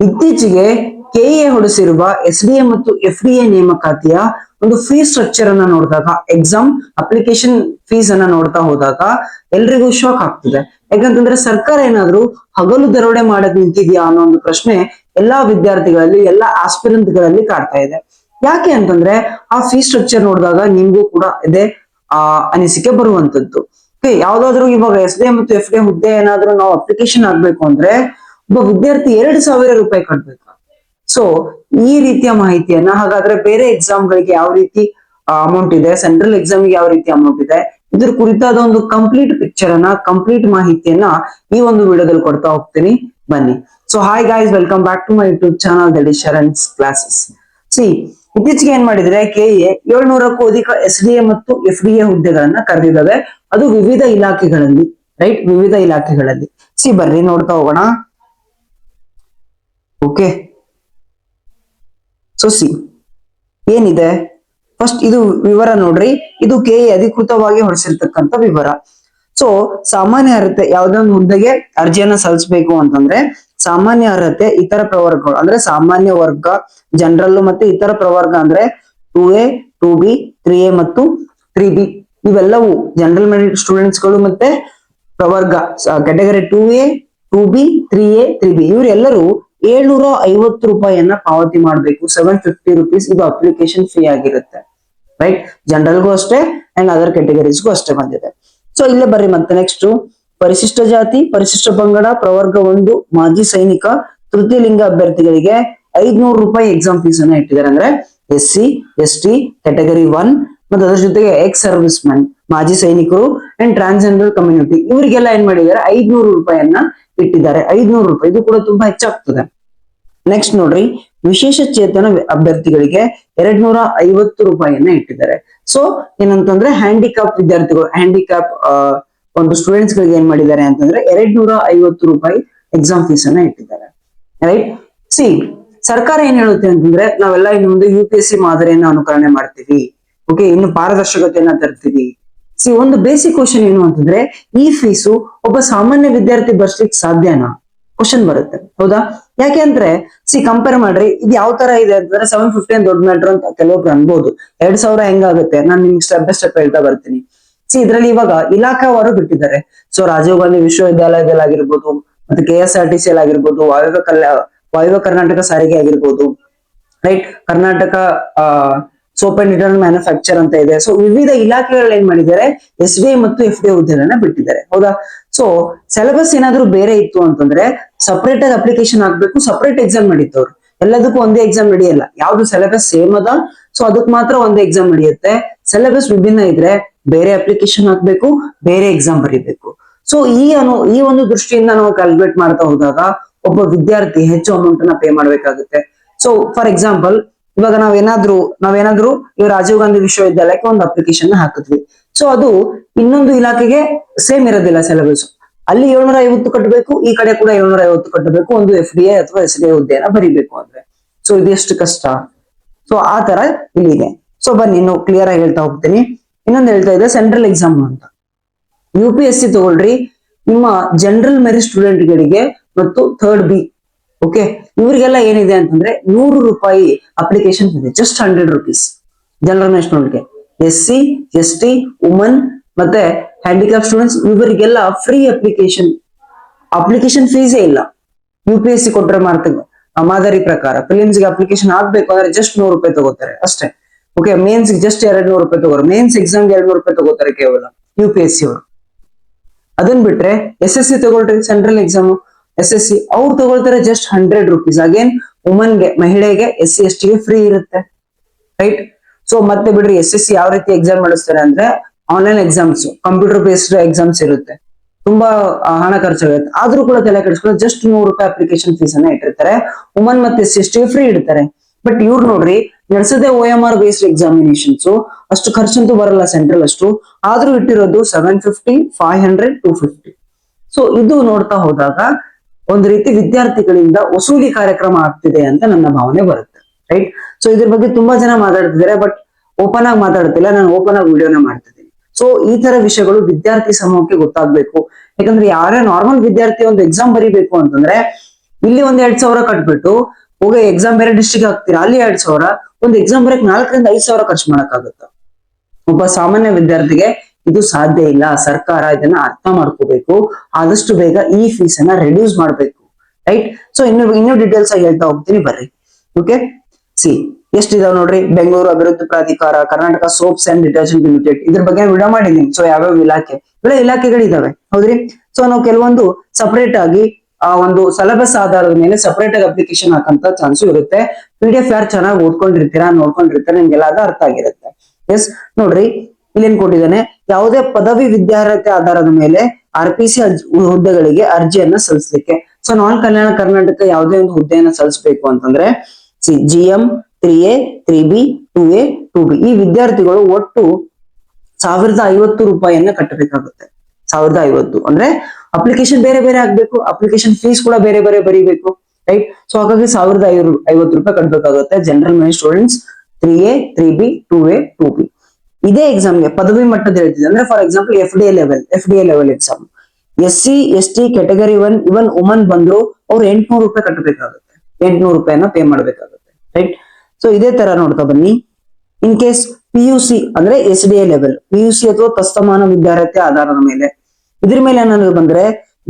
ಇತ್ತೀಚೆಗೆ ಕೆಎ ಹೊಡೆಸಿರುವ S D A ಮತ್ತು ಎಫ್ ಡಿ ಎ ನೇಮಕಾತಿಯ ಒಂದು ಫೀ ಸ್ಟ್ರಕ್ಚರ್ ಅನ್ನ ನೋಡಿದಾಗ ಎಕ್ಸಾಮ್ ಅಪ್ಲಿಕೇಶನ್ ಫೀಸ್ ಅನ್ನ ನೋಡ್ತಾ ಹೋದಾಗ ಎಲ್ರಿಗೂ ಶಾಕ್ ಆಗ್ತಿದೆ. ಯಾಕಂತಂದ್ರೆ ಸರ್ಕಾರ ಏನಾದ್ರು ಹಗಲು ದರೋಡೆ ಮಾಡಕ್ ನಿಂತಿದ್ಯಾ ಅನ್ನೋ ಒಂದು ಪ್ರಶ್ನೆ ಎಲ್ಲಾ ವಿದ್ಯಾರ್ಥಿಗಳಲ್ಲಿ, ಎಲ್ಲಾ ಆಸ್ಪಿರೆಂಟ್ಗಳಲ್ಲಿ ಕಾಡ್ತಾ ಇದೆ. ಯಾಕೆ ಅಂತಂದ್ರೆ ಆ ಫೀ ಸ್ಟ್ರಕ್ಚರ್ ನೋಡಿದಾಗ ನಿಮ್ಗೂ ಕೂಡ ಇದೆ, ಆ, ಅನಿಸಿಕೆ ಬರುವಂತದ್ದು. ಯಾವ್ದಾದ್ರು ಇವಾಗ ಎಸ್ ಡಿ ಎ ಮತ್ತು ಎಫ್ ಡಿ ಹುದ್ದೆ ಏನಾದ್ರೂ ನಾವು ಅಪ್ಲಿಕೇಶನ್ ಆಗ್ಬೇಕು ಅಂದ್ರೆ ಒಬ್ಬ ವಿದ್ಯಾರ್ಥಿ ಎರಡು ಸಾವಿರ ರೂಪಾಯಿ ಕಟ್ಬೇಕು ಸೊ ಈ ರೀತಿಯ ಮಾಹಿತಿಯನ್ನ, ಹಾಗಾದ್ರೆ ಬೇರೆ ಎಕ್ಸಾಮ್ ಗಳಿಗೆ ಯಾವ ರೀತಿ ಅಮೌಂಟ್ ಇದೆ ಸೆಂಟ್ರಲ್ ಎಕ್ಸಾಮ್ಗೆ ಯಾವ ರೀತಿ ಅಮೌಂಟ್ ಇದೆ, ಇದ್ರ ಕುರಿತಾದ ಒಂದು ಕಂಪ್ಲೀಟ್ ಪಿಕ್ಚರ್ ಅನ್ನ ಕಂಪ್ಲೀಟ್ ಮಾಹಿತಿಯನ್ನ ಈ ಒಂದು ವಿಡಿಯೋದಲ್ಲಿ ಕೊಡ್ತಾ ಹೋಗ್ತೀನಿ. ಬನ್ನಿ. So hi guys welcome back to my YouTube channel that Sharan's classes see ಇತ್ತೀಚೆಗೆ ಏನ್ ಮಾಡಿದ್ರೆ ಕೆ ಎ ಏಳ್ನೂರಕ್ಕೂ ಅಧಿಕ ಎಸ್ ಡಿ ಎ ಮತ್ತು ಎಫ್ ಡಿ ಎ ಹುದ್ದೆಗಳನ್ನ ಕರೆದಿದ್ದಾವೆ. ಅದು ವಿವಿಧ ಇಲಾಖೆಗಳಲ್ಲಿ ರೈಟ್ ವಿವಿಧ ಇಲಾಖೆಗಳಲ್ಲಿ. ಸಿ ಬರ್ರಿ ನೋಡ್ತಾ ಹೋಗೋಣ. ಓಕೆ ಸೊ ಸಿ ಏನಿದೆ? ಫಸ್ಟ್ ಇದು ವಿವರ ನೋಡ್ರಿ. ಇದು ಕೆ ಅಧಿಕೃತವಾಗಿ ಹೊರಡಿಸಿರ್ತಕ್ಕಂತ ವಿವರ. ಸೊ ಸಾಮಾನ್ಯ ಅರ್ಹತೆ ಯಾವ್ದೊಂದು ಹುದ್ದೆಗೆ ಅರ್ಜಿಯನ್ನ ಸಲ್ಲಿಸಬೇಕು ಅಂತಂದ್ರೆ, ಸಾಮಾನ್ಯ ಅರ್ಹತೆ ಇತರ ಪ್ರವರ್ಗಗಳು, ಅಂದ್ರೆ ಸಾಮಾನ್ಯ ವರ್ಗ ಜನರಲ್ ಮತ್ತೆ ಇತರ ಪ್ರವರ್ಗ ಅಂದ್ರೆ two A, two B, three A ಮತ್ತು ತ್ರೀ ಬಿ. ಇವೆಲ್ಲವೂ ಜನರಲ್ ಮೆರಿಟ್ ಸ್ಟೂಡೆಂಟ್ಸ್ಗಳು ಮತ್ತೆ ಪ್ರವರ್ಗ. Category two A, two B, three A, three B. ಇವರೆಲ್ಲರೂ ಏಳ್ನೂರ ಐವತ್ತು ರೂಪಾಯಿಯನ್ನ ಪಾವತಿ ಮಾಡಬೇಕು. ಸೆವೆನ್ ಫಿಫ್ಟಿ ರುಪೀಸ್ ಇದು ಅಪ್ಲಿಕೇಶನ್ ಫ್ರೀ ಆಗಿರುತ್ತೆ. ರೈಟ್ ಜನರಲ್ಗೂ ಅಷ್ಟೇ ಅಂಡ್ ಅದರ್ ಕ್ಯಾಟಗರೀಸ್ಗೂ ಅಷ್ಟೇ ಬಂದಿದೆ. ಸೊ ಇಲ್ಲೇ ಬರ್ರಿ ಮತ್ತೆ ನೆಕ್ಸ್ಟ್ ಪರಿಶಿಷ್ಟ ಜಾತಿ, ಪರಿಶಿಷ್ಟ ಪಂಗಡ, ಪ್ರವರ್ಗ ಒಂದು, ಮಾಜಿ ಸೈನಿಕ ತೃತೀಯ ಲಿಂಗ ಅಭ್ಯರ್ಥಿಗಳಿಗೆ ಐದ್ನೂರು ರೂಪಾಯಿ ಎಕ್ಸಾಮ್ ಫೀಸ್ ಅನ್ನ ಇಟ್ಟಿದ್ದಾರೆ. ಅಂದ್ರೆ S C S T category one ಮತ್ತೆ ಅದರ ಜೊತೆಗೆ ಎಕ್ಸ್ ಸರ್ವಿಸ್ ಮ್ಯಾನ್ ಮಾಜಿ ಸೈನಿಕರು ಅಂಡ್ ಟ್ರಾನ್ಸ್ಜೆಂಡರ್ ಕಮ್ಯುನಿಟಿ ಇವರಿಗೆಲ್ಲ ಏನ್ ಮಾಡಿದ್ದಾರೆ? ಐದ್ನೂರು ರೂಪಾಯಿಯನ್ನ ಇಟ್ಟಿದ್ದಾರೆ. ಐದ್ನೂರು ರೂಪಾಯಿ. ಇದು ಕೂಡ ತುಂಬಾ ಹೆಚ್ಚಾಗ್ತದೆ. ನೆಕ್ಸ್ಟ್ ನೋಡ್ರಿ. ವಿಶೇಷ ಚೇತನ ಅಭ್ಯರ್ಥಿಗಳಿಗೆ ಎರಡ್ ನೂರ ಐವತ್ತು ರೂಪಾಯಿಯನ್ನ ಇಟ್ಟಿದ್ದಾರೆ. ಸೊ ಏನಂತಂದ್ರೆ ಹ್ಯಾಂಡಿಕ್ಯಾಪ್ ವಿದ್ಯಾರ್ಥಿಗಳು ಹ್ಯಾಂಡಿಕ್ಯಾಪ್ ಒಂದು ಸ್ಟೂಡೆಂಟ್ಸ್ ಗಳಿಗೆ ಏನ್ ಮಾಡಿದ್ದಾರೆ ಅಂತಂದ್ರೆ ಎರಡ್ ನೂರ ಐವತ್ತು ರೂಪಾಯಿ ಎಕ್ಸಾಮ್ ಫೀಸ್ ಅನ್ನ ಇಟ್ಟಿದ್ದಾರೆ. ರೈಟ್ ಸಿ ಸರ್ಕಾರ ಏನ್ ಹೇಳುತ್ತೆ ಅಂತಂದ್ರೆ ನಾವೆಲ್ಲ ಇನ್ನು ಮುಂದೆ ಯು ಪಿ ಎಸ್ ಸಿ ಮಾದರಿಯನ್ನ ಅನುಕರಣೆ ಮಾಡ್ತೀವಿ. ಓಕೆ ಇನ್ನು ಪಾರದರ್ಶಕತೆಯನ್ನ ತರ್ತೀವಿ. ಸಿ ಒಂದು ಬೇಸಿಕ್ ಕ್ವಶನ್ ಏನು ಅಂತಂದ್ರೆ, ಈ ಫೀಸು ಒಬ್ಬ ಸಾಮಾನ್ಯ ವಿದ್ಯಾರ್ಥಿ ಬರ್ಸ್ಲಿಕ್ಕೆ ಸಾಧ್ಯನಾ? ಕ್ವಶನ್ ಬರುತ್ತೆ. ಹೌದಾ? ಯಾಕೆ ಅಂದ್ರೆ ಸಿ ಕಂಪೇರ್ ಮಾಡ್ರಿ, ಇದು ಯಾವ ತರ ಇದೆ ಅಂತಂದ್ರೆ ಸೆವೆನ್ ಫಿಫ್ಟಿ ದೊಡ್ಡ ಮ್ಯಾಟ್ರ್ ಅಂತ ಕೆಲವೊಬ್ರು ಅನ್ಬೋದು. ಎರಡ್ ಸಾವಿರ ಹೆಂಗಾಗುತ್ತೆ? ನಾನು ನಿಮ್ಗೆ ಸ್ಟೆಪ್ ಬೈ ಸ್ಟೆಪ್ ಹೇಳ್ತಾ ಬರ್ತೀನಿ. ಸಿ ಇದ್ರಲ್ಲಿ ಇವಾಗ ಇಲಾಖಾವಾರು ಬಿಟ್ಟಿದ್ದಾರೆ. ಸೊ ರಾಜೀವ್ ಗಾಂಧಿ ವಿಶ್ವವಿದ್ಯಾಲಯದಲ್ಲಿ ಆಗಿರ್ಬೋದು ಮತ್ತೆ K S R T C ಆಗಿರ್ಬೋದು ವಾಯುವ್ಯ ಕಲ್ಯಾ, ವಾಯುವ್ಯ ಕರ್ನಾಟಕ ಸಾರಿಗೆ ಆಗಿರ್ಬೋದು right Karnataka soap and internal manufacture ಅಂತ ಇದೆ. ಸೊ ವಿವಿಧ ಇಲಾಖೆಗಳು ಏನ್ ಮಾಡಿದ್ದಾರೆ? ಎಸ್ ಬಿ ಐ ಮತ್ತು ಎಫ್ ಡಿ ಹುದ್ದೆಗಳನ್ನ ಬಿಟ್ಟಿದ್ದಾರೆ. ಹೌದಾ? ಸೊ ಸಿಲೆಬಸ್ ಏನಾದ್ರೂ ಬೇರೆ ಇತ್ತು ಅಂತಂದ್ರೆ ಸಪರೇಟ್ ಆಗಿ ಅಪ್ಲಿಕೇಶನ್ ಹಾಕ್ಬೇಕು ಸಪರೇಟ್ ಎಕ್ಸಾಮ್ ನಡೀತವ್ರು. ಎಲ್ಲದಕ್ಕೂ ಒಂದೇ ಎಕ್ಸಾಮ್ ನಡೆಯಲ್ಲ. ಯಾವ್ದು ಸಿಲೆಬಸ್ ಸೇಮ್ ಅದ? ಸೊ ಅದಕ್ಕೆ ಮಾತ್ರ ಒಂದೇ ಎಕ್ಸಾಮ್ ನಡೆಯುತ್ತೆ. ಸಿಲೆಬಸ್ ವಿಭಿನ್ನ ಇದ್ರೆ ಬೇರೆ ಅಪ್ಲಿಕೇಶನ್ ಹಾಕ್ಬೇಕು, ಬೇರೆ ಎಕ್ಸಾಮ್ ಬರೀಬೇಕು. ಸೊ ಈ ಅನು, ಈ ಒಂದು ದೃಷ್ಟಿಯಿಂದ ನಾವು ಕ್ಯಾಲ್ಕುಲೇಟ್ ಮಾಡ್ತಾ ಹೋದಾಗ ಒಬ್ಬ ವಿದ್ಯಾರ್ಥಿ ಹೆಚ್ಚು ಅಮೌಂಟ್ ಅನ್ನ ಪೇ ಮಾಡ್ಬೇಕಾಗುತ್ತೆ. ಸೊ ಫಾರ್ ಎಕ್ಸಾಂಪಲ್ ಇವಾಗ ನಾವೇನಾದ್ರೂ ನಾವೇನಾದ್ರೂ ಇವಾಗ ರಾಜೀವ್ ಗಾಂಧಿ ವಿಶ್ವವಿದ್ಯಾಲಯಕ್ಕೆ ಒಂದು ಅಪ್ಲಿಕೇಶನ್ ಹಾಕಿದ್ವಿ. ಸೊ ಅದು ಇನ್ನೊಂದು ಇಲಾಖೆಗೆ ಸೇಮ್ ಇರೋದಿಲ್ಲ ಸಿಲೆಬಸ್ ಅಲ್ಲಿ ಏಳ್ನೂರ ಐವತ್ತು ಕಟ್ಟಬೇಕು, ಈ ಕಡೆ ಕೂಡ ಏಳ್ನೂರ ಐವತ್ತು ಕಟ್ಟಬೇಕು, ಒಂದು ಎಫ್ ಡಿ ಎ ಅಥವಾ ಎಸ್ ಡಿ ಐ ಹುದ್ದೆಯನ್ನ ಬರಿಬೇಕು ಅಂದ್ರೆ. ಸೊ ಇದು ಎಷ್ಟು ಕಷ್ಟ? ಸೊ ಆ ತರ ಇಲ್ಲಿದೆ ಸೊ ಬನ್ನಿ, ಇನ್ನು ಕ್ಲಿಯರ್ ಆಗಿ ಹೇಳ್ತಾ ಹೋಗ್ತೀನಿ. ಇನ್ನೊಂದು ಹೇಳ್ತಾ ಇದೆ ಸೆಂಟ್ರಲ್ ಎಕ್ಸಾಮ್ ಅಂತ. ಯು ಪಿ ಎಸ್ ಸಿ ತಗೊಳ್ರಿ, ನಿಮ್ಮ ಜನರಲ್ ಮೆರಿಟ್ ಸ್ಟೂಡೆಂಟ್ಗಳಿಗೆ ಮತ್ತು ಥರ್ಡ್ ಬಿ ಓಕೆ ಇವರಿಗೆಲ್ಲ ಏನಿದೆ ಅಂತಂದ್ರೆ ನೂರು ರೂಪಾಯಿ ಅಪ್ಲಿಕೇಶನ್ ಇದೆ. Just hundred rupees general ನ್ಯಾಷನಲ್ಗೆ S C S T woman ಮತ್ತೆ ಹ್ಯಾಂಡಿಕ್ಯಾಪ್ ಸ್ಟೂಡೆಂಟ್ಸ್ ಇವರಿಗೆಲ್ಲ ಫ್ರೀ ಅಪ್ಲಿಕೇಶನ್ ಅಪ್ಲಿಕೇಶನ್ ಫೀಸೇ ಇಲ್ಲ. ಯು ಪಿ ಎಸ್ ಸಿ ಕೊಟ್ಟರೆ ಮಾಡ್ತೀವಿ. ಮಾದರಿ ಪ್ರಕಾರ. ಫಿಲಿಮ್ಸ್ಗೆ ಅಪ್ಲಿಕೇಶನ್ ಆಗ್ಬೇಕು ಅಂದ್ರೆ ಜಸ್ಟ್ ನೂರು ರೂಪಾಯಿ ತಗೋತಾರೆ. ಅಷ್ಟೇ. ಓಕೆ ಮೇನ್ಸ್ ಜಸ್ಟ್ ಎರಡ್ ನೂರು ರೂಪಾಯಿ ತಗೋರು ಮೇನ್ಸ್ ಎಕ್ಸಾಮ್ ಎರಡ್ ನೂರು ರೂಪಾಯಿ ತಗೋತಾರೆ ಕೇವಲ. ಯು ಪಿ ಎಸ್ ಸಿ ಅವರು. ಅದನ್ ಬಿಟ್ರೆ ಎಸ್ ಎಸ್ ಸಿ ತಗೊಳ್ರಿ central exam S S C ಅವ್ರು ತಗೊಳ್ತಾರೆ ಜಸ್ಟ್ ಹಂಡ್ರೆಡ್ ರುಪೀಸ್ ಅಗೇನ್ ವುಮನ್ಗೆ ಮಹಿಳೆಗೆ ಎಸ್ ಸಿ ಎಸ್ ಟಿಗೆ ಫ್ರೀ ಇರುತ್ತೆ. ರೈಟ್ ಸೊ ಮತ್ತೆ ಬಿಡ್ರಿ ಎಸ್ ಎಸ್ ಸಿ ಯಾವ ರೀತಿ ಎಕ್ಸಾಮ್ ಮಾಡಿಸ್ತಾರೆ ಅಂದ್ರೆ online exams computer based exams ಇರುತ್ತೆ. ತುಂಬಾ ಹಣ ಖರ್ಚಾಗುತ್ತೆ ಆದ್ರೂ ಕೂಡ ತಲೆ ಕೆಡಿಸ್ಕೊಂಡು ಜಸ್ಟ್ ನೂರು ರೂಪಾಯಿ ಅಪ್ಲಿಕೇಶನ್ ಫೀಸ್ ಅನ್ನ ಇಟ್ಟಿರ್ತಾರೆ. ವುಮನ್ ಮತ್ತೆ ಎಸ್ ಸಿ ಎಸ್ ಟಿಗೆ ಫ್ರೀ ಇಡ್ತಾರೆ. ಬಟ್ ಇವ್ರು ನೋಡ್ರಿ, ನಡೆಸದೆ O M R based examinations ಅಷ್ಟು ಖರ್ಚಂತೂ ಬರಲ್ಲ ಸೆಂಟ್ರಲ್ ಅಷ್ಟು. ಆದ್ರೂ ಇಟ್ಟಿರೋದು seven fifty five hundred two fifty so ಇದು ನೋಡ್ತಾ ಹೋದಾಗ ಒಂದು ರೀತಿ ವಿದ್ಯಾರ್ಥಿಗಳಿಂದ ವಸೂಲಿ ಕಾರ್ಯಕ್ರಮ ಆಗ್ತಿದೆ ಅಂತ ನನ್ನ ಭಾವನೆ ಬರುತ್ತೆ ರೈಟ್ ಸೊ ಇದ್ರ ಬಗ್ಗೆ ತುಂಬಾ ಜನ ಮಾತಾಡ್ತಿದ್ದಾರೆ ಬಟ್ ಓಪನ್ ಆಗಿ ಮಾತಾಡ್ತಿಲ್ಲ. ನಾನು ಓಪನ್ ಆಗಿ ವಿಡಿಯೋನ ಮಾಡ್ತಿದ್ದೀನಿ. ಸೊ ಈ ತರ ವಿಷಯಗಳು ವಿದ್ಯಾರ್ಥಿ ಸಮೂಹಕ್ಕೆ ಗೊತ್ತಾಗ್ಬೇಕು. ಯಾಕಂದ್ರೆ ಯಾರೇ ನಾರ್ಮಲ್ ವಿದ್ಯಾರ್ಥಿ ಒಂದು ಎಕ್ಸಾಮ್ ಬರೀಬೇಕು ಅಂತಂದ್ರೆ, ಇಲ್ಲಿ ಒಂದ್ ಎರಡ್ ಸಾವಿರ ಕಟ್ಬಿಟ್ಟು, ಹೋಗಿ ಎಕ್ಸಾಮ್ ಬೇರೆ ಡಿಸ್ಟ್ರಿಕ್ಟ್ ಹಾಕ್ತೀರಾ? ಅಲ್ಲಿ ಎರಡ್ ಸಾವಿರ, ಒಂದ್ ಎಕ್ಸಾಮ್ ಬರಕ್ ನಾಲ್ಕರಿಂದ ಐದ್ ಸಾವಿರ ಖರ್ಚು ಮಾಡಕ್ಕಾಗತ್ತ? ಒಬ್ಬ ಸಾಮಾನ್ಯ ವಿದ್ಯಾರ್ಥಿಗೆ ಇದು ಸಾಧ್ಯ ಇಲ್ಲ. ಸರ್ಕಾರ ಇದನ್ನ ಅರ್ಥ ಮಾಡ್ಕೋಬೇಕು. ಆದಷ್ಟು ಬೇಗ ಈ ಫೀಸ್ ಅನ್ನ ರೆಡ್ಯೂಸ್ ಮಾಡಬೇಕು. ರೈಟ್ ಸೊ ಇನ್ನು, ಇನ್ನೂ ಡೀಟೇಲ್ಸ್ ಹೇಳ್ತಾ ಹೋಗ್ತೀನಿ. ಬರ್ರಿ. ಓಕೆ ಸಿ ಎಷ್ಟಿದಾವ್ ನೋಡ್ರಿ? ಬೆಂಗಳೂರು ಅಭಿವೃದ್ಧಿ ಪ್ರಾಧಿಕಾರ, Karnataka soaps and detergent limited. ಇದ್ರ ಬಗ್ಗೆ ವಿಡಿಯೋ ಮಾಡಿದೀನಿ. ಸೊ ಯಾವ್ಯಾವ ಇಲಾಖೆ? ಇವೆಲ್ಲ ಇಲಾಖೆಗಳಿದಾವೆ. ಹೌದ್ರಿ? ಸೊ ನಾವು ಕೆಲವೊಂದು ಸಪರೇಟ್ ಆಗಿ, ಆ, ಒಂದು ಸಿಲೆಬಸ್ ಆಧಾರದ ಮೇಲೆ ಸಪರೇಟ್ ಆಗಿ ಅಪ್ಲಿಕೇಶನ್ ಹಾಕಂತ ಚಾನ್ಸು ಇರುತ್ತೆ. ಪಿ ಡಿ ಎಫ್ ಯಾರು ಚೆನ್ನಾಗಿ ಓದ್ಕೊಂಡಿರ್ತೀರಾ, ನೋಡ್ಕೊಂಡಿರ್ತೀರಾ, ನಿಮ್ಗೆಲ್ಲ ಅದು ಅರ್ಥ ಆಗಿರುತ್ತೆ. ಎಸ್ ನೋಡ್ರಿ? ಇಲ್ಲೇನ್ ಕೊಟ್ಟಿದ್ದಾನೆ. ಯಾವುದೇ ಪದವಿ ವಿದ್ಯಾರ್ಹತೆ ಆಧಾರದ ಮೇಲೆ ಆರ್ ಪಿ ಸಿ ಹುದ್ದೆಗಳಿಗೆ ಅರ್ಜಿಯನ್ನ ಸಲ್ಲಿಸಲಿಕ್ಕೆ. ಸೊ ನಾನ್ ಕಲ್ಯಾಣ ಕರ್ನಾಟಕ ಯಾವುದೇ ಒಂದು ಹುದ್ದೆಯನ್ನ ಸಲ್ಲಿಸಬೇಕು ಅಂತಂದ್ರೆ, C G M three A three B two A two B ಈ ವಿದ್ಯಾರ್ಥಿಗಳು ಒಟ್ಟು ಸಾವಿರದ ಐವತ್ತು ರೂಪಾಯಿಯನ್ನ ಕಟ್ಟಬೇಕಾಗುತ್ತೆ. ಸಾವಿರದ ಐವತ್ತು. ಅಂದ್ರೆ ಅಪ್ಲಿಕೇಶನ್ ಬೇರೆ ಬೇರೆ ಆಗ್ಬೇಕು ಅಪ್ಲಿಕೇಶನ್ ಫೀಸ್ ಕೂಡ ಬೇರೆ ಬೇರೆ ಬರೀಬೇಕು ರೈಟ್ ಸೊ ಹಾಗಾಗಿ ಸಾವಿರದ ಐವತ್ತು ರೂಪಾಯಿ ಕಟ್ಟಬೇಕಾಗುತ್ತೆ general main students three A three B two A two B ಇದೇ ಎಕ್ಸಾಮ್ಗೆ ಪದವಿ ಮಟ್ಟದ ಹೇಳ್ತಿದ್ದೆ. ಅಂದ್ರೆ for example F D level F D level exam S C S T category one even woman ಬಂದ್ರು ಅವ್ರು ಎಂಟ್ನೂರು ರೂಪಾಯಿ ಕಟ್ಟಬೇಕಾಗುತ್ತೆ ಎಂಟ್ನೂರು ರೂಪಾಯಿನ ಪೇ ಮಾಡಬೇಕಾಗುತ್ತೆ ರೈಟ್ ಸೊ ಇದೇ ತರ ನೋಡ್ತಾ ಬನ್ನಿ. In case P U C ಅಂದ್ರೆ S D A level P U C ಅಥವಾ ತಸ್ತಮಾನ ವಿದ್ಯಾರ್ಥಿ ಆಧಾರದ ಮೇಲೆ. ಇದ್ರ ಮೇಲೆ ಏನಾದ್ರು ಬಂದ್ರೆ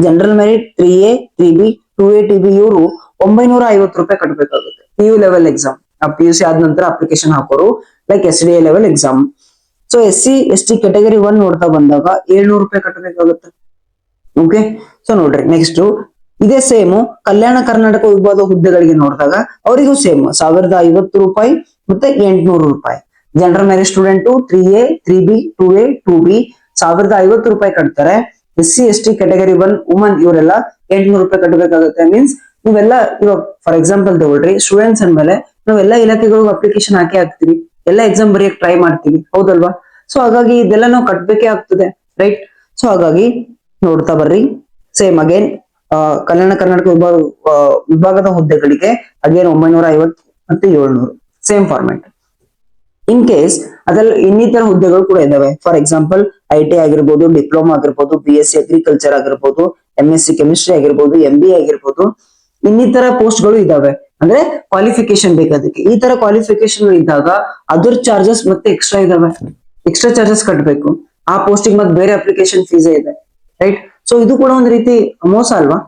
general merit three A three B two A T B ಇವರು ಒಂಬೈನೂರ ಐವತ್ತು ರೂಪಾಯಿ ಕಟ್ಟಬೇಕಾಗುತ್ತೆ P U level exam P U C ಆದ ನಂತರ ಅಪ್ಲಿಕೇಶನ್ ಹಾಕೋರು like S D A level exam so S C, S T category one ನೋಡ್ತಾ ಬಂದಾಗ ಏಳ್ನೂರು ರೂಪಾಯಿ ಕಟ್ಟಬೇಕಾಗುತ್ತೆ. ಓಕೆ ಸೊ ನೋಡ್ರಿ ನೆಕ್ಸ್ಟ್ ಇದೇ ಸೇಮ್ ಕಲ್ಯಾಣ ಕರ್ನಾಟಕ ವಿಭಾಗದ ಹುದ್ದೆಗಳಿಗೆ ನೋಡಿದಾಗ ಅವರಿಗೂ ಸೇಮ್ ಸಾವಿರದ ಐವತ್ತು ರೂಪಾಯಿ ಮತ್ತೆ ಎಂಟ್ನೂರು ರೂಪಾಯಿ. General marriage student three A three B two A two B ಸಾವಿರದ ಐವತ್ತು ರೂಪಾಯಿ ಕಟ್ತಾರೆ. S C, S T category one woman ಇವರೆಲ್ಲ ಎಂಟ್ನೂರು ರೂಪಾಯಿ ಕಟ್ಟಬೇಕಾಗುತ್ತೆ. ಮೀನ್ಸ್ ನೀವೆಲ್ಲ ಇವಾಗ ಫಾರ್ ಎಕ್ಸಾಂಪಲ್ ತಗೊಳ್ರಿ ಸ್ಟೂಡೆಂಟ್ಸ್ ಅಂದ್ಮೇಲೆ ನಾವೆಲ್ಲ ಇಲಾಖೆಗಳಿಗೂ ಅಪ್ಲಿಕೇಶನ್ ಹಾಕಿ ಹಾಕ್ತಿವಿ. ಎಲ್ಲ ಎಕ್ಸಾಮ್ ಬರೆಯಕ್ ಟ್ರೈ ಮಾಡ್ತೀವಿ. ಹೌದಲ್ವಾ? ಸೊ ಹಾಗಾಗಿ ಇದೆಲ್ಲ ನಾವು ಕಟ್ಬೇಕೇ ಆಗ್ತದೆ ರೈಟ್ ಸೊ ಹಾಗಾಗಿ ನೋಡ್ತಾ ಬರ್ರಿ. ಸೇಮ್ ಅಗೇನ್ ಕಲ್ಯಾಣ ಕರ್ನಾಟಕ ವಿಭಾಗ ವಿಭಾಗದ ಹುದ್ದೆಗಳಿಗೆ ಅಗೇನ್ ಒಂಬೈನೂರ ಐವತ್ತು ಮತ್ತೆ ಏಳ್ನೂರು. ಸೇಮ್ ಫಾರ್ಮೆಟ್ ಇನ್ ಕೇಸ್ ಅದ್ರಲ್ಲಿ ಇನ್ನಿತರ ಹುದ್ದೆಗಳು ಕೂಡ ಇದಾವೆ. ಫಾರ್ ಎಕ್ಸಾಂಪಲ್ ಐ ಟಿ ಆಗಿರ್ಬೋದು ಡಿಪ್ಲೊಮಾ ಆಗಿರ್ಬೋದು ಬಿ ಎಸ್ ಸಿ ಅಗ್ರಿಕಲ್ಚರ್ ಆಗಿರ್ಬೋದು ಎಂ ಎಸ್ ಸಿ ಕೆಮಿಸ್ಟ್ರಿ ಆಗಿರ್ಬೋದು ಎಂ ಬಿ ಆಗಿರ್ಬೋದು, ಇನ್ನಿತರ ಪೋಸ್ಟ್ಗಳು ಇದಾವೆ. ಅಂದ್ರೆ ಕ್ವಾಲಿಫಿಕೇಶನ್ ಬೇಕದಕ್ಕೆ ಈ ತರ ಕ್ವಾಲಿಫಿಕೇಶನ್ ಇದ್ದಾಗ ಅದ್ರ ಚಾರ್ಜಸ್ ಮತ್ತೆ ಎಕ್ಸ್ಟ್ರಾ ಇದಾವೆ. ಎಕ್ಸ್ಟ್ರಾ ಚಾರ್ಜಸ್ ಕಟ್ಟಬೇಕು ಆ ಪೋಸ್ಟಿಗೆ ಮತ್ತೆ ಬೇರೆ ಅಪ್ಲಿಕೇಶನ್ ಫೀಸ್ ಇದೆ. ರೈಟ್ ಸೊ ಇದು ಕೂಡ ಒಂದು ರೀತಿ ಮೋಸ ಅಲ್ವಾ?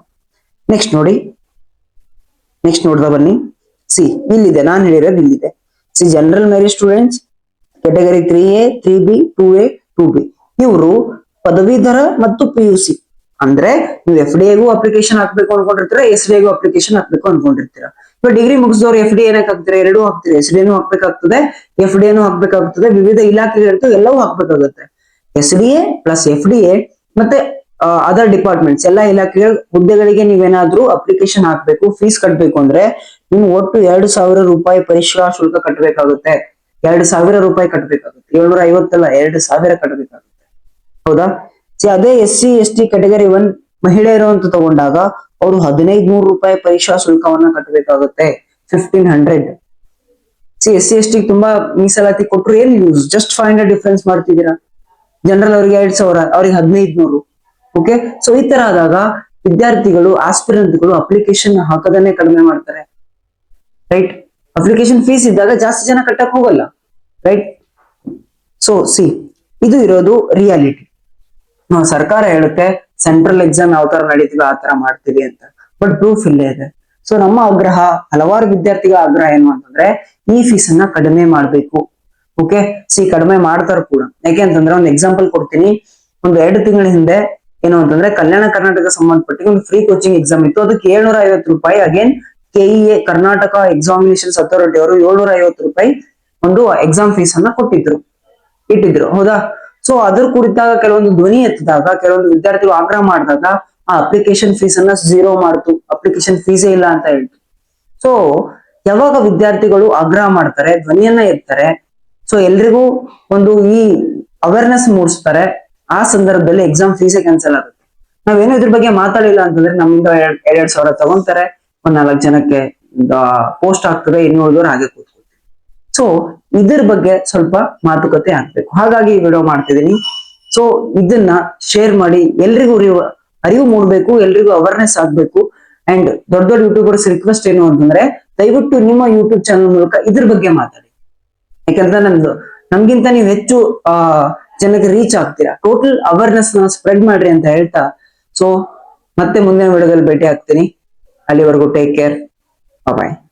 ನೆಕ್ಸ್ಟ್ ನೋಡಿ. ನೆಕ್ಸ್ಟ್ ನೋಡ್ದ ಬನ್ನಿ. ಸಿ ಇಲ್ಲಿದೆ ನಾನು ಹೇಳಿರೋದು ಇಲ್ಲಿದೆ C general marriage students category three A three B two A two B ಇವರು ಪದವೀಧರ ಮತ್ತು ಪಿ ಯು ಸಿ ಅಂದ್ರೆ ನೀವು ಎಫ್ ಡಿ ಎಗೂ ಅಪ್ಲಿಕೇಶನ್ ಹಾಕ್ಬೇಕು ಅನ್ಕೊಂಡಿರ್ತೀರಾ ಎಸ್ ಡಿ ಎಗೂ ಅಪ್ಲಿಕೇಶನ್ ಹಾಕ್ಬೇಕು ಅನ್ಕೊಂಡಿರ್ತೀರಾ. ಇವಾಗ ಡಿಗ್ರಿ ಮುಗಿಸಿದವ್ರು ಎಫ್ ಡಿ ಏನಕ್ಕೆ ಹಾಕ್ತಾರೆ ಎರಡೂ ಹಾಕ್ತಾರೆ ಎಸ್ ಡಿ ಎನು ಹಾಕ್ಬೇಕಾಗ್ತದೆ ಎಫ್ ಡಿ ಎನು ಹಾಕ್ಬೇಕಾಗ್ತದೆ, ವಿವಿಧ ಇಲಾಖೆಗಳಂತೂ ಎಲ್ಲವೂ ಹಾಕ್ಬೇಕಾಗುತ್ತೆ. S D A plus F D A ಮತ್ತೆ ಅದರ್ ಡಿಪಾರ್ಟ್ಮೆಂಟ್ಸ್ ಎಲ್ಲಾ ಇಲಾಖೆಗಳ ಹುದ್ದೆಗಳಿಗೆ ನೀವೇನಾದ್ರೂ ಅಪ್ಲಿಕೇಶನ್ ಹಾಕ್ಬೇಕು ಫೀಸ್ ಕಟ್ಟಬೇಕು ಅಂದ್ರೆ ನೀವು ಒಟ್ಟು ಎರಡು ಸಾವಿರ ರೂಪಾಯಿ ಪರಿಶ್ರಮ ಶುಲ್ಕ ಕಟ್ಟಬೇಕಾಗುತ್ತೆ ಎರಡು ಸಾವಿರ ರೂಪಾಯಿ ಕಟ್ಟಬೇಕಾಗುತ್ತೆ ಏಳ್ನೂರ ಐವತ್ತಲ್ಲ, ಎರಡು ಸಾವಿರ ಕಟ್ಟಬೇಕಾಗುತ್ತೆ ಹೌದಾ? ಸಿ, ಅದೇ S C S T category one ಮಹಿಳೆಯರು ಅಂತ ತಗೊಂಡಾಗ ಅವರು ಹದಿನೈದು ನೂರು ರೂಪಾಯಿ ಪರೀಕ್ಷಾ ಶುಲ್ಕವನ್ನ ಕಟ್ಟಬೇಕಾಗುತ್ತೆ fifteen hundred C, S C, S, T ತುಂಬಾ ಮೀಸಲಾತಿ ಕೊಟ್ರು ಏನ್ use just five hundred difference ಮಾಡ್ತಿದ್ದೀರಾ? ಜನರಲ್ ಅವರಿಗೆ ಎರಡ್ ಸಾವಿರ, ಅವ್ರಿಗೆ ಹದಿನೈದು ನೂರು ಓಕೆ ಸೊ ಈ ತರ ಆದಾಗ ವಿದ್ಯಾರ್ಥಿಗಳು ಆಸ್ಪಿರೆಂಟ್ಗಳು ಅಪ್ಲಿಕೇಶನ್ ಹಾಕದನ್ನೇ ಕಡಿಮೆ ಮಾಡ್ತಾರೆ. ರೈಟ್ ಅಪ್ಲಿಕೇಶನ್ ಫೀಸ್ ಇದ್ದಾಗ ಜಾಸ್ತಿ ಜನ ಕಟ್ಟಕ್ ಹೋಗಲ್ಲ. ರೈಟ್ ಸೊ ಸಿ, ಇದು ಇರೋದು ರಿಯಾಲಿಟಿ ಸರ್ಕಾರ ಹೇಳುತ್ತೆ ಸೆಂಟ್ರಲ್ ಎಕ್ಸಾಮ್ ಯಾವ ತರ ನಡೀತೀವಿ ಆ ತರ ಮಾಡ್ತೀವಿ ಅಂತ. ಬಟ್ ಪ್ರೂಫ್ ಇಲ್ಲೇ ಇದೆ. ಸೊ ನಮ್ಮ ಆಗ್ರಹ, ಹಲವಾರು ವಿದ್ಯಾರ್ಥಿಗಳ ಆಗ್ರಹ ಏನು ಅಂತಂದ್ರೆ, ಈ ಫೀಸ್ ಅನ್ನ ಕಡಿಮೆ ಮಾಡ್ಬೇಕು. ಓಕೆ ಸಿ ಕಡಿಮೆ ಮಾಡ್ತಾರ ಕೂಡ. ಯಾಕೆ ಅಂತಂದ್ರೆ ಒಂದು ಎಕ್ಸಾಂಪಲ್ ಕೊಡ್ತೀನಿ. ಒಂದು ಎರಡು ತಿಂಗಳ ಹಿಂದೆ ಏನು ಅಂತಂದ್ರೆ ಕಲ್ಯಾಣ ಕರ್ನಾಟಕ ಸಂಬಂಧಪಟ್ಟ ಒಂದು ಫ್ರೀ ಕೋಚಿಂಗ್ ಎಕ್ಸಾಮ್ ಇತ್ತು. ಅದಕ್ಕೆ ಏಳ್ನೂರ ಐವತ್ತು ರೂಪಾಯಿ again KEA Karnataka examinations authority ಅವರು ಏಳ್ನೂರ ಐವತ್ತು ರೂಪಾಯಿ ಒಂದು ಎಕ್ಸಾಮ್ ಫೀಸ್ ಅನ್ನ ಕೊಟ್ಟಿದ್ರು. ಇಟ್ಟಿದ್ರು. ಹೌದಾ? ಸೊ ಅದ್ರ ಕುರಿತಾಗ ಕೆಲವೊಂದು ಧ್ವನಿ ಎತ್ತಿದಾಗ, ಕೆಲವೊಂದು ವಿದ್ಯಾರ್ಥಿಗಳು ಆಗ್ರಹ ಮಾಡಿದಾಗ, ಆ ಅಪ್ಲಿಕೇಶನ್ ಫೀಸ್ ಅನ್ನ ಝೀರೋ ಮಾಡ್ತು. ಅಪ್ಲಿಕೇಶನ್ ಫೀಸೇ ಇಲ್ಲ ಅಂತ ಹೇಳ್ತು. ಸೊ ಯಾವಾಗ ವಿದ್ಯಾರ್ಥಿಗಳು ಆಗ್ರಹ ಮಾಡ್ತಾರೆ, ಧ್ವನಿಯನ್ನ ಎತ್ತಾರೆ ಸೊ ಎಲ್ರಿಗೂ ಒಂದು ಈ ಅವೇರ್ನೆಸ್ ಮೂಡಿಸ್ತಾರೆ, ಆ ಸಂದರ್ಭದಲ್ಲಿ ಎಕ್ಸಾಮ್ ಫೀಸೇ ಕ್ಯಾನ್ಸಲ್ ಆಗುತ್ತೆ. ನಾವೇನು ಇದ್ರ ಬಗ್ಗೆ ಮಾತಾಡಿಲ್ಲ ಅಂತಂದ್ರೆ ನಮ್ಮಿಂದ ಎರಡ್ ಎರಡ್ ಸಾವಿರ ತಗೊಂತಾರೆ. ಒಂದ್ ನಾಲ್ಕು ಜನಕ್ಕೆ ಪೋಸ್ಟ್ ಆಗ್ತದೆ, ಇನ್ನು ಉಳಿದವ್ರು ಹಾಗೆ ಕೂತ್ಕೊಳ್ತಾರೆ. ಸೊ ಇದ್ರ ಬಗ್ಗೆ ಸ್ವಲ್ಪ ಮಾತುಕತೆ ಆಗ್ಬೇಕು. ಹಾಗಾಗಿ ಈ ವಿಡಿಯೋ ಮಾಡ್ತಿದ್ದೀನಿ. ಸೊ ಇದನ್ನ ಶೇರ್ ಮಾಡಿ ಎಲ್ರಿಗೂ ಅರಿವು ಅರಿವು ಮೂಡ್ಬೇಕು, ಎಲ್ರಿಗೂ ಅವೇರ್ನೆಸ್ ಆಗ್ಬೇಕು. ಅಂಡ್ ದೊಡ್ಡ ದೊಡ್ಡ ಯೂಟ್ಯೂಬರ್ಸ್ ರಿಕ್ವೆಸ್ಟ್ ಏನು ಅಂತಂದ್ರೆ, ದಯವಿಟ್ಟು ನಿಮ್ಮ ಯೂಟ್ಯೂಬ್ ಚಾನಲ್ ಮೂಲಕ ಇದ್ರ ಬಗ್ಗೆ ಮಾತಾಡಿ. ಯಾಕಂದ್ರೆ ನಮ್ದು ನಮ್ಗಿಂತ ನೀವು ಹೆಚ್ಚು, ಆ, ಜನಕ್ಕೆ ರೀಚ್ ಆಗ್ತೀರಾ. ಟೋಟಲ್ ಅವೇರ್ನೆಸ್ನ ಸ್ಪ್ರೆಡ್ ಮಾಡ್ರಿ ಅಂತ ಹೇಳ್ತಾ. ಸೊ ಮತ್ತೆ ಮುಂದಿನ ವಿಡಿಯೋದಲ್ಲಿ ಭೇಟಿ ಆಗ್ತೀನಿ. ಅಲ್ಲಿವರೆಗೂ ಟೇಕ್ ಕೇರ್ ಬಾಯ್